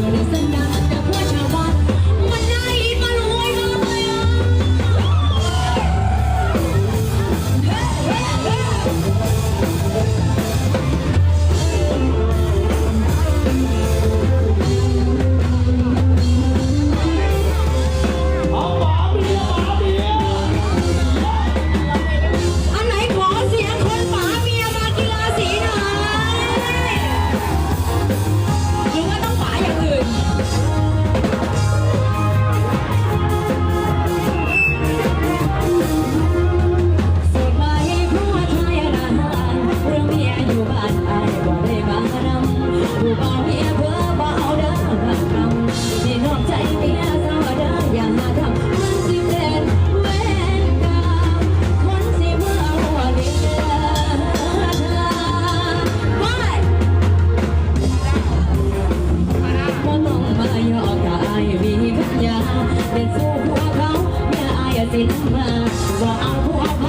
我俩分担。 เป็นสู่ผัวเขาเมื่ออายสินมาว่าเอาผัวไป